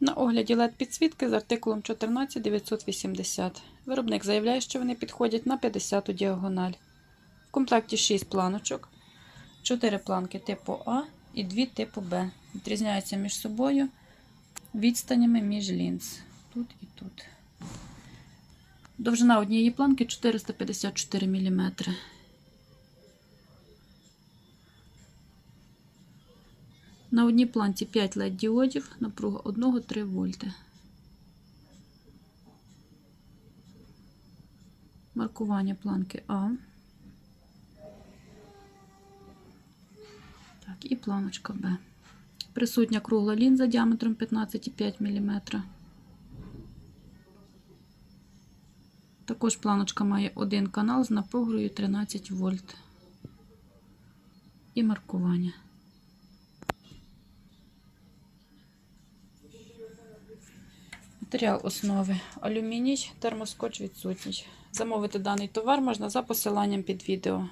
На огляді LED підсвітки з артикулом 14980. Виробник заявляє, що вони підходять на 50 діагональ. В комплекті 6 планочок, 4 планки типу А і 2 типу Б. Відрізняються між собою відстанями між лінз. Тут і тут. Довжина однієї планки 454 мм. На одній планці 5 LED діодів, напруга 1-3 вольти. Маркування планки А. Так, і планочка Б. Присутня кругла лінза діаметром 15,5 мм. Також планочка має один канал з напругою 13 вольт. І маркування. Матеріал основи алюміній, термоскотч відсутній. Замовити даний товар можна за посиланням під відео.